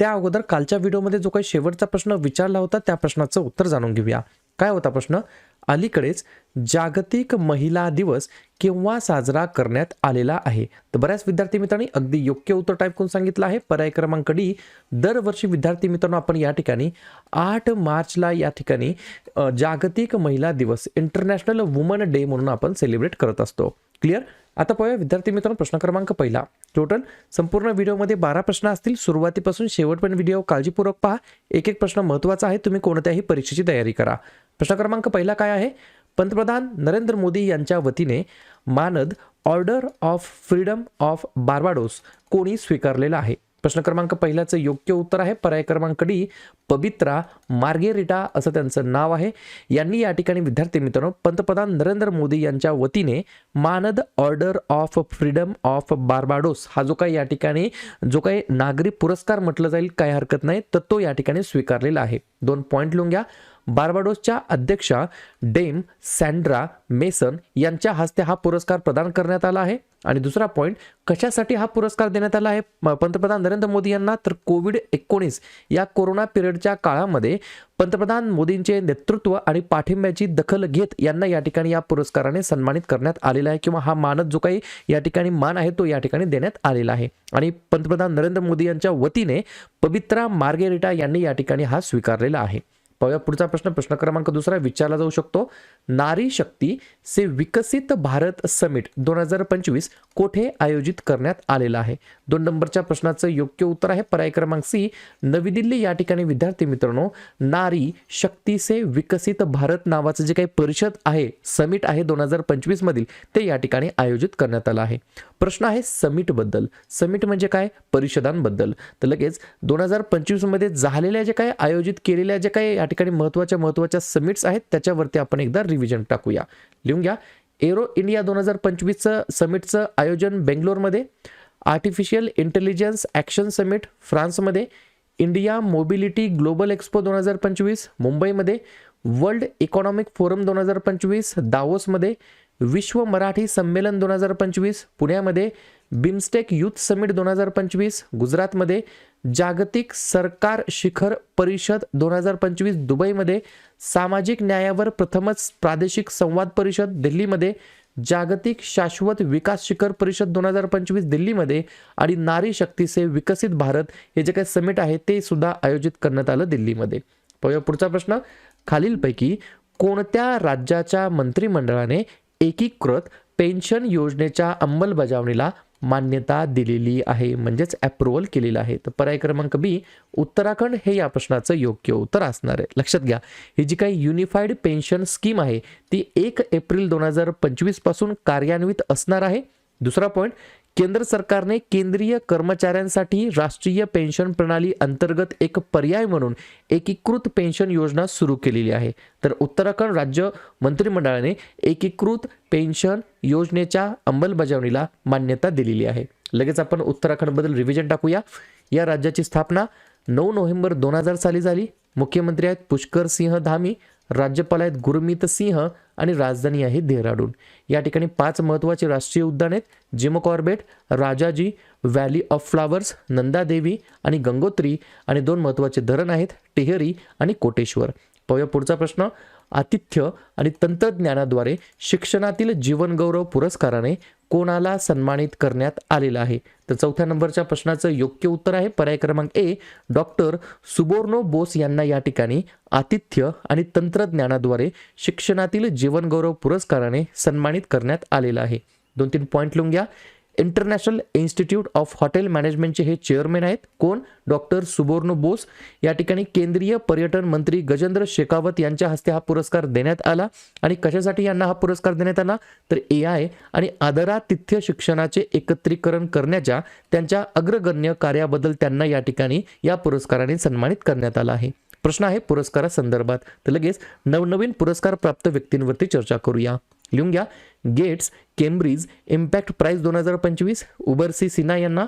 त्या अगोदर कालच्या व्हिडिओमध्ये जो काही शेवटचा प्रश्न विचारला होता त्या प्रश्नाचं उत्तर जाणून घेऊया. काय होता प्रश्न? अलीकडेच जागतिक महिला दिवस केव्हा साजरा करण्यात आलेला आहे? तर बऱ्याच विद्यार्थी मित्रांनी अगदी योग्य उत्तर टाईप करून सांगितलं आहे. पर्याय क्रमांक डी दरवर्षी विद्यार्थी मित्रांनो आपण या ठिकाणी आठ मार्चला या ठिकाणी जागतिक महिला दिवस इंटरनॅशनल वुमन डे म्हणून आपण सेलिब्रेट करत असतो. क्लिअर आता पाहूया विद्यार्थी मित्रांनो प्रश्न क्रमांक पहिला. टोटल संपूर्ण व्हिडिओमध्ये बारा प्रश्न असतील. सुरुवातीपासून शेवटपर्यंत व्हिडिओ काळजीपूर्वक पहा. एक एक प्रश्न महत्त्वाचा आहे. तुम्ही कोणत्याही परीक्षेची तयारी करा. प्रश्न क्रमांक पहिला काय आहे? पंतप्रधान नरेंद्र मोदी यांच्या वतीने मानद order of freedom of Barbados कोणी स्वीकारलेला आहे? प्रश्न क्रमांक पहिल्याचं योग्य उत्तर आहे. पर्याय क्रमांक डी पवित्रा मार्गेरिटा असं त्यांचं नाव आहे. यांनी या ठिकाणी विद्यार्थी मित्रांनो पंतप्रधान नरेंद्र मोदी यांच्या वतीने मानद order of freedom of Barbados हा जो काही या ठिकाणी जो काही नागरी पुरस्कार म्हटलं जाईल काही हरकत नाही तर तो या ठिकाणी स्वीकारलेला आहे. दोन पॉईंट लिहून घ्या. बार्बाडोसच्या अध्यक्षा डेम सँड्रा मेसन यांच्या हस्ते हा पुरस्कार प्रदान करण्यात आला आहे. आणि दुसरा पॉईंट कशासाठी हा पुरस्कार देण्यात आला आहे? पंतप्रधान नरेंद्र मोदी यांना तर कोविड एकोणीस या कोरोना पिरियडच्या काळामध्ये पंतप्रधान मोदींचे नेतृत्व आणि पाठिंब्याची दखल घेत यांना या ठिकाणी या पुरस्काराने सन्मानित करण्यात आलेला आहे किंवा हा मानद जो काही या ठिकाणी मान आहे तो या ठिकाणी देण्यात आलेला आहे. आणि पंतप्रधान नरेंद्र मोदी यांच्या वतीने पवित्रा मार्गेरिटा यांनी या ठिकाणी हा स्वीकारलेला आहे. पाहूया. पुढचा प्रश्न प्रश्न क्रमांक दुसरा विचारला जाऊ शकतो. नारी शक्ती से विकसित भारत समिट दोन हजार पंचवीस कोठे आयोजित करण्यात आलेला आहे? दोन नंबरच्या प्रश्नाचं योग्य उत्तर आहे पर्याय क्रमांक सी. नवी दिल्ली. या ठिकाणी विद्यार्थी मित्रांनो नारी शक्तीचे विकसित भारत नावाचं जे काही परिषद आहे समिट आहे दोन हजार पंचवीस मधील ते या ठिकाणी आयोजित करण्यात आलं आहे. प्रश्न आहे समिटबद्दल समिट म्हणजे काय? परिषदांबद्दल. तर लगेच दोन हजार पंचवीसमध्ये झालेल्या जे काही आयोजित केलेल्या जे काही या ठिकाणी महत्त्वाच्या महत्त्वाच्या समिट्स आहेत त्याच्यावरती आपण एकदा रिव्हिजन टाकूया. लिहून घ्या. एरो इंडिया दोन हजार पंचवीसचं समिटचं आयोजन बेंगलोरमध्ये आर्टिफिशियल इंटेलिजन्स ॲक्शन समिट फ्रान्समध्ये इंडिया मोबिलिटी ग्लोबल एक्सपो दोन हजार पंचवीस मुंबईमध्ये वर्ल्ड इकॉनॉमिक फोरम दोन हजार पंचवीस दावोसमध्ये विश्व मराठी संमेलन दोन हजार पंचवीस पुण्यामध्ये बिमस्टेक युथ समिट दोन हजार पंचवीस गुजरातमध्ये जागतिक सरकार शिखर परिषद दोन हजार पंचवीस दुबईमध्ये सामाजिक न्यायावर प्रथमच प्रादेशिक संवाद परिषद दिल्लीमध्ये जागतिक शाश्वत विकास शिखर परिषद दोन हजार पंचवीस दिल्लीमध्ये आणि नारी शक्तीचे विकसित भारत हे जे काही समिट आहे ते सुद्धा आयोजित करण्यात आलं दिल्लीमध्ये. पाहूया पुढचा प्रश्न. खालीलपैकी कोणत्या राज्याच्या मंत्रिमंडळाने एकीकृत पेन्शन योजनेच्या अंमलबजावणीला मान्यता दिलेली आहे म्हणजेच अप्रुव्हल केलेलं आहे. तर पर्याय क्रमांक बी उत्तराखंड हे या प्रश्नाचं योग्य उत्तर असणार आहे. लक्षात घ्या ही जी काही युनिफाईड पेन्शन स्कीम आहे ती एक एप्रिल दोन हजार पंचवीसपासून कार्यान्वित असणार आहे. दुसरा पॉईंट केंद्र सरकारने केंद्रीय कर्मचाऱ्यांसाठी राष्ट्रीय पेन्शन प्रणाली अंतर्गत एक पर्याय म्हणून एकीकृत पेन्शन योजना सुरू केलेली आहे. तर उत्तराखंड राज्य मंत्रिमंडळाने एकीकृत पेन्शन योजनेच्या अंमलबजावणीला मान्यता दिलेली आहे. लगेच आपण उत्तराखंडबद्दल रिव्हिजन टाकूया. या राज्याची स्थापना नऊ नोव्हेंबर दोन हजार साली झाली. मुख्यमंत्री आहेत पुष्कर सिंह धामी राज्यपाल आहेत गुरमीत सिंह आणि राजधानी आहे देहराडून. या ठिकाणी पाच महत्त्वाचे राष्ट्रीय उद्यान आहेत. Jim Corbett Rajaji valley of flowers Nanda Devi आणि गंगोत्री आणि दोन महत्त्वाचे धरण आहेत टेहरी आणि कोटेश्वर. पाहूया पुढचा प्रश्न. आतिथ्य आणि तंत्रज्ञानाद्वारे शिक्षणातील जीवनगौरव पुरस्काराने कोणाला सन्मानित करण्यात आलेलं आहे? तर चौथ्या नंबरच्या प्रश्नाचं योग्य उत्तर आहे. पर्याय क्रमांक ए डॉक्टर सुबोर्नो बोस यांना या ठिकाणी आतिथ्य आणि तंत्रज्ञानाद्वारे शिक्षणातील जीवनगौरव पुरस्काराने सन्मानित करण्यात आलेलं आहे. दोन तीन पॉईंट लिहून घ्या. इंटरनॅशनल इन्स्टिट्यूट ऑफ हॉटेल मॅनेजमेंटचे हे चेअरमॅन आहेत. कोण? डॉक्टर सुबोर्न बोस. या ठिकाणी केंद्रीय पर्यटन मंत्री गजेंद्र शेखावत यांच्या हस्ते हा पुरस्कार देण्यात आला. आणि कशासाठी यांना हा पुरस्कार देण्यात आला? तर ए आय आणि आदरातिथ्य शिक्षणाचे एकत्रीकरण करण्याच्या त्यांच्या अग्रगण्य कार्याबद्दल त्यांना या ठिकाणी या पुरस्काराने सन्मानित करण्यात आला आहे. प्रश्न आहे पुरस्कारासंदर्भात. तर लगेच नवनवीन पुरस्कार प्राप्त व्यक्तींवरती चर्चा करूया. लिहून घ्या. गेट्स केम्ब्रिज इम्पॅक्ट प्राईज दोन हजार पंचवीस उबरसी सिन्हा यांना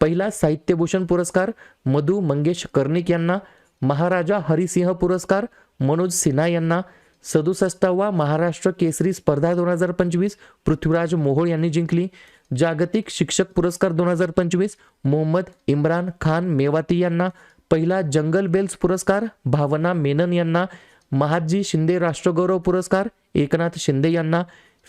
पहिला साहित्यभूषण पुरस्कार मधु मंगेश कर्णिक यांना महाराजा हरिसिंह पुरस्कार मनोज सिन्हा यांना सदुसष्टावा महाराष्ट्र केसरी स्पर्धा दोन हजार पंचवीस पृथ्वीराज मोहोळ यांनी जिंकली. जागतिक शिक्षक पुरस्कार दोन हजार पंचवीस मोहम्मद इम्रान खान मेवाती यांना पहिला जंगल बेल्स पुरस्कार भावना मेनन यांना महादजी शिंदे राष्ट्रगौरव पुरस्कार एकनाथ शिंदे यांना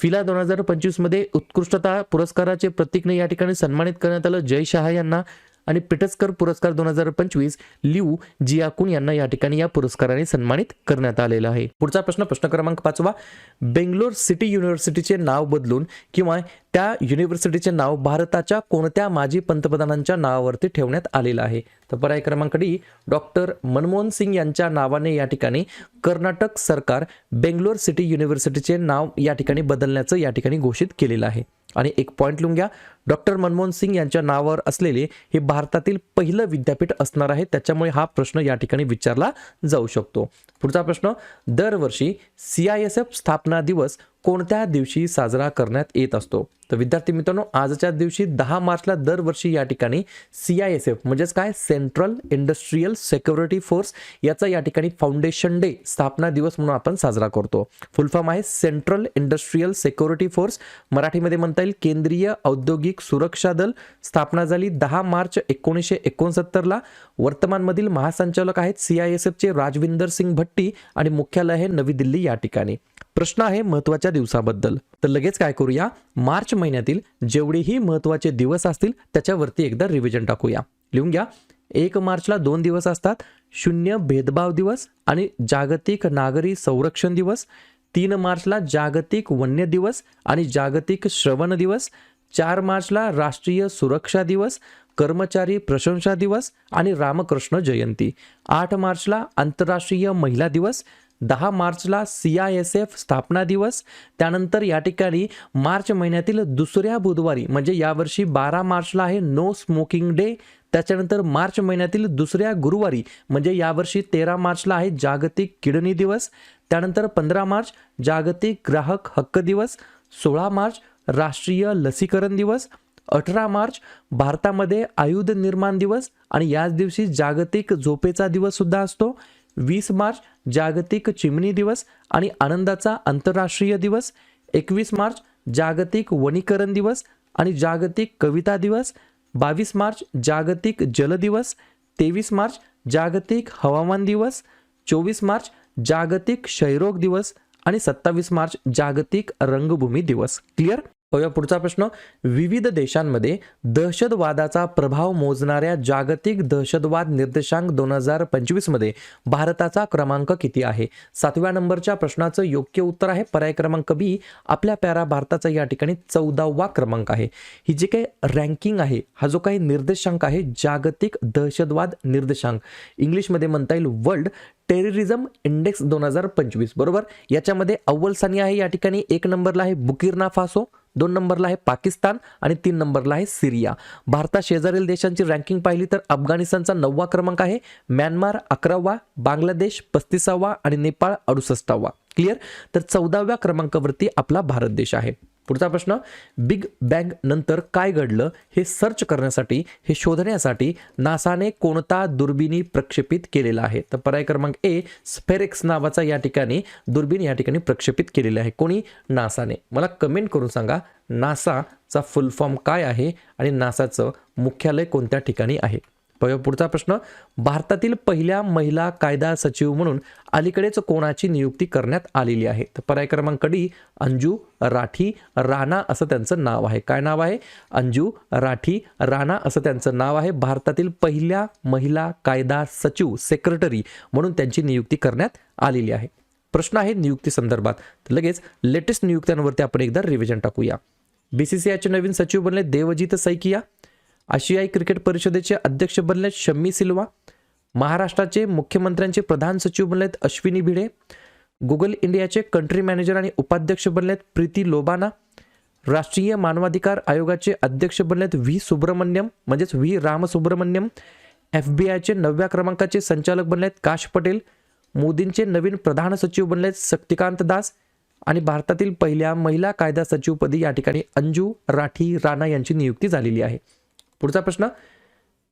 फिला दोन हजार पंचवीसमध्ये उत्कृष्टता पुरस्काराचे प्रतीकने या ठिकाणी सन्मानित करण्यात आलं. जय शहा यांना आणि पिटस्कर पुरस्कार दोन हजार पंचवीस लिऊ जियाकुन यांना या ठिकाणी या पुरस्काराने सन्मानित करण्यात आलेलं आहे. पुढचा प्रश्न प्रश्न क्रमांक पाचवा. बेंगलोर सिटी युनिव्हर्सिटीचे नाव बदलून किंवा त्या युनिव्हर्सिटीचे नाव भारताच्या कोणत्या माजी पंतप्रधानांच्या नावावरती ठेवण्यात आलेलं आहे? तर पर्याय क्रमांक डी डॉक्टर मनमोहन सिंग यांच्या नावाने या ठिकाणी कर्नाटक सरकार बेंगलोर सिटी युनिव्हर्सिटीचे नाव या ठिकाणी बदलण्याचं या ठिकाणी घोषित केलेलं आहे. आणि एक पॉईंट लिहून घ्या. डॉक्टर मनमोहन सिंग यांच्या नावावर असलेले हे भारतातील पहिलं विद्यापीठ असणार आहे. त्याच्यामुळे हा प्रश्न या ठिकाणी विचारला जाऊ शकतो. पुढचा प्रश्न दरवर्षी सी आय एस एफ स्थापना दिवस कोणत्या दिवशी साजरा करण्यात येत असतो? तर विद्यार्थी मित्रांनो आजच्या दिवशी दहा मार्चला दरवर्षी या ठिकाणी सी आय एस एफ म्हणजेच काय? सेंट्रल इंडस्ट्रीयल सेक्युरिटी फोर्स याचा या ठिकाणी फाउंडेशन डे स्थापना दिवस म्हणून आपण साजरा करतो. फुलफॉर्म आहे सेंट्रल इंडस्ट्रीयल सेक्युरिटी फोर्स. मराठीमध्ये म्हणता येईल केंद्रीय औद्योगिक सुरक्षा दल. स्थापना झाली दहा मार्च एकोणीसशे एकोणसत्तरला. वर्तमानमधील महासंचालक आहेत सी आय एस एफचे राजविंदर सिंग हट्टी आणि मुख्यालय आहे नवी दिल्ली या ठिकाणी. प्रश्न आहे महत्त्वाच्या दिवसाबद्दल. तर लगेच काय करूया? मार्च महिन्यातील जेवढेही महत्त्वाचे दिवस असतील त्याच्यावरती एकदा रिव्हिजन टाकूया. लिहून घ्या. एक मार्चला दोन दिवस असतात. शून्य भेदभाव दिवस आणि जागतिक नागरी संरक्षण दिवस. तीन मार्चला जागतिक वन्य दिवस आणि जागतिक श्रवण दिवस. चार मार्चला राष्ट्रीय सुरक्षा दिवस. कर्मचारी प्रशंसा दिवस आणि रामकृष्ण जयंती. आठ मार्चला आंतरराष्ट्रीय महिला दिवस दहा मार्चला सी आय एस एफ स्थापना दिवस त्यानंतर या ठिकाणी मार्च महिन्यातील दुसऱ्या बुधवारी म्हणजे यावर्षी बारा मार्चला आहे नो स्मोकिंग डे त्याच्यानंतर मार्च महिन्यातील दुसऱ्या गुरुवारी म्हणजे यावर्षी तेरा मार्चला आहे जागतिक किडनी दिवस त्यानंतर पंधरा मार्च जागतिक ग्राहक हक्क दिवस सोळा मार्च राष्ट्रीय लसीकरण दिवस अठरा मार्च भारतामध्ये आयुध निर्माण दिवस आणि याच दिवशी जागतिक झोपेचा दिवस सुद्धा असतो. वीस मार्च जागतिक चिमणी दिवस आणि आनंदाचा आंतरराष्ट्रीय दिवस. एकवीस मार्च जागतिक वनीकरण दिवस आणि जागतिक कविता दिवस. बावीस मार्च जागतिक जल दिवस. तेवीस मार्च जागतिक हवामान दिवस. चोवीस मार्च जागतिक क्षयरोग दिवस. आणि सत्तावीस मार्च जागतिक रंगभूमी दिवस. क्लिअर? पाहूया पुढचा प्रश्न. विविध देशांमध्ये दहशतवादाचा प्रभाव मोजणाऱ्या जागतिक दहशतवाद निर्देशांक दोन हजार पंचवीसमध्ये भारताचा क्रमांक किती आहे? सातव्या नंबरच्या प्रश्नाचं योग्य उत्तर आहे. पर्याय क्रमांक बी आपल्या प्यारा भारताचा या ठिकाणी चौदावा क्रमांक आहे. ही जी काही रँकिंग आहे हा जो काही निर्देशांक आहे जागतिक दहशतवाद निर्देशांक. इंग्लिशमध्ये म्हणता येईल वर्ल्ड टेररिझम इंडेक्स दोन हजार पंचवीस बरोबर? याच्यामध्ये अव्वल स्थानी आहे या ठिकाणी. एक नंबरला आहे बुकिरना फासो. दोन नंबरला आहे पाकिस्तान आणि तीन नंबरला आहे सिरिया. भारता शेजारील देशांची रँकिंग पाहिली तर अफगाणिस्तानचा नववा क्रमांक आहे म्यानमार अकरावा बांगलादेश पस्तीसावा आणि नेपाळ अडुसष्टावा. क्लिअर तर चौदाव्या क्रमांकावरती आपला भारत देश आहे. पुढचा प्रश्न बिग बँग नंतर काय घडलं हे सर्च करण्यासाठी हे शोधण्यासाठी नासाने कोणता दुर्बिणी प्रक्षेपित केलेला आहे? तर पर्याय क्रमांक ए स्फेरेक्स नावाचा या ठिकाणी दुर्बीण या ठिकाणी प्रक्षेपित केलेला आहे. कोणी? नासाने. मला कमेंट करून सांगा नासाचा फुल फॉर्म काय आहे आणि नासाचं मुख्यालय कोणत्या ठिकाणी आहे? पुढचा प्रश्न भारतातील पहिल्या महिला कायदा सचिव म्हणून अलीकडेच कोणाची नियुक्ती करण्यात आलेली आहे? तर पर्याय क्रमांक डी अंजू राठी राणा असं त्यांचं नाव आहे. काय नाव आहे? अंजू राठी राणा असं त्यांचं नाव आहे. भारतातील पहिल्या महिला कायदा सचिव सेक्रेटरी म्हणून त्यांची नियुक्ती करण्यात आलेली आहे. प्रश्न आहे नियुक्ती संदर्भात. लगेच लेटेस्ट नियुक्त्यांवरती आपण एकदा रिव्हिजन टाकूया. बी सी सी आयचे नवीन सचिव बनले देवजीत सैकिया. आशियाई क्रिकेट परिषदेचे अध्यक्ष बनले शम्मी सिल्वा महाराष्ट्राचे मुख्यमंत्र्यांचे प्रधान सचिव बनलेत अश्विनी भिडे गुगल इंडियाचे कंट्री मॅनेजर आणि उपाध्यक्ष बनलेत प्रीती लोबाना राष्ट्रीय मानवाधिकार आयोगाचे अध्यक्ष बनलेत व्ही सुब्रमण्यम म्हणजेच व्ही रामसुब्रमण्यम एफ बी आयचे नवव्या क्रमांकाचे संचालक बनलेत काश पटेल मोदींचे नवीन प्रधान सचिव बनलेत शक्तिकांत दास आणि भारतातील पहिल्या महिला कायदा सचिवपदी या ठिकाणी अंजू राठी राणा यांची नियुक्ती झालेली आहे. पुढचा प्रश्न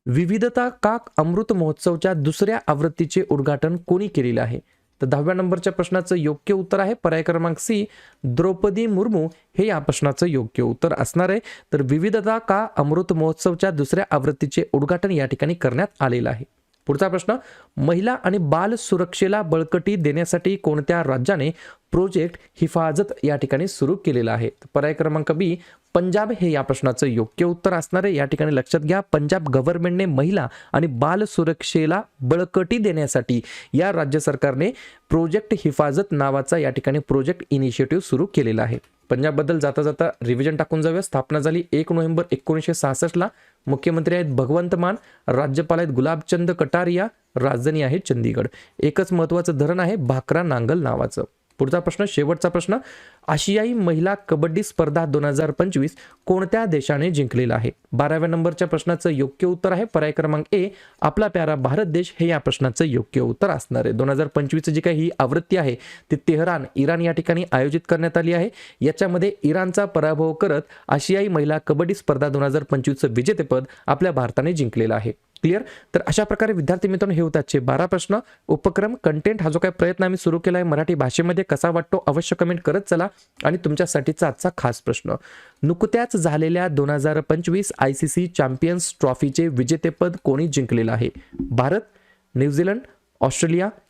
विविधता का अमृत महोत्सवच्या दुसऱ्या आवृत्तीचे उद्घाटन कोणी केलेले आहे? तर दहाव्या नंबरच्या प्रश्नाचं योग्य उत्तर आहे पर्याय क्रमांक सी द्रौपदी मुर्मू. हे या प्रश्नाचं योग्य उत्तर असणार आहे. तर विविधता का अमृत महोत्सवच्या दुसऱ्या आवृत्तीचे उद्घाटन या ठिकाणी करण्यात आलेलं आहे? पुढचा प्रश्न महिला आणि बाल सुरक्षेला बळकटी देण्यासाठी कोणत्या राज्याने प्रोजेक्ट हिफाजत या ठिकाणी सुरू केलेला आहे? पर्याय क्रमांक बी पंजाब हे या प्रश्नाचं योग्य उत्तर असणार आहे. या ठिकाणी लक्षात घ्या पंजाब गव्हर्नमेंटने महिला आणि बाल सुरक्षेला बळकटी देण्यासाठी या राज्य सरकारने प्रोजेक्ट हिफाजत नावाचा या ठिकाणी प्रोजेक्ट इनिशिएटिव्ह सुरू केलेला आहे. पंजाबबद्दल जाता जाता रिव्हिजन टाकून जाऊया. स्थापना झाली एक नोव्हेंबर एकोणीसशे सहासष्टला. मुख्यमंत्री आहेत भगवंत मान राज्यपाल आहेत गुलाबचंद कटारिया राजधानी आहे चंदीगड. एकच महत्त्वाचं धरण आहे भाकरा नांगल नावाचं. पुढचा प्रश्न शेवटचा प्रश्न. आशियाई महिला कबड्डी स्पर्धा दोन हजार पंचवीस कोणत्या देशाने जिंकलेला आहे? बाराव्या नंबरच्या प्रश्नाचं योग्य उत्तर आहे पर्याय क्रमांक ए आपला प्यारा भारत देश. हे या प्रश्नाचं योग्य उत्तर असणार आहे. दोन हजार पंचवीसची जी काही ही आवृत्ती आहे ती तेहरान इराण या ठिकाणी आयोजित करण्यात आली आहे. याच्यामध्ये इराणचा पराभव करत आशियाई महिला कबड्डी स्पर्धा दोन हजार पंचवीसचं विजेतेपद आपल्या भारताने जिंकलेलं आहे. क्लिअर? तर अशा प्रकारे विद्यार्थी मित्रांनो हे होताचे बारा प्रश्न. उपक्रम कंटेंट हा जो काही प्रयत्न आम्ही सुरू केला आहे मराठी भाषेमध्ये कसा वाटतो अवश्य कमेंट करत चला. आणि तुमच्यासाठीचा आजचा खास प्रश्न. नुकत्याच झालेल्या दोन हजार पंचवीस आय सी सी चॅम्पियन्स ट्रॉफीचे विजेतेपद कोणी जिंकलेलं आहे? भारत न्यूझीलंड ऑस्ट्रेलिया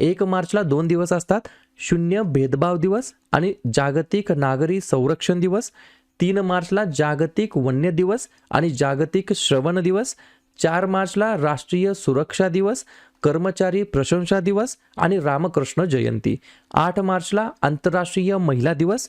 एक मार्चला दोन दिवस असतात. शून्य भेदभाव दिवस आणि जागतिक नागरी संरक्षण दिवस. तीन मार्चला जागतिक वन्य दिवस आणि जागतिक श्रवण दिवस. चार मार्चला राष्ट्रीय सुरक्षा दिवस कर्मचारी प्रशंसा दिवस आणि रामकृष्ण जयंती. आठ मार्चला आंतरराष्ट्रीय महिला दिवस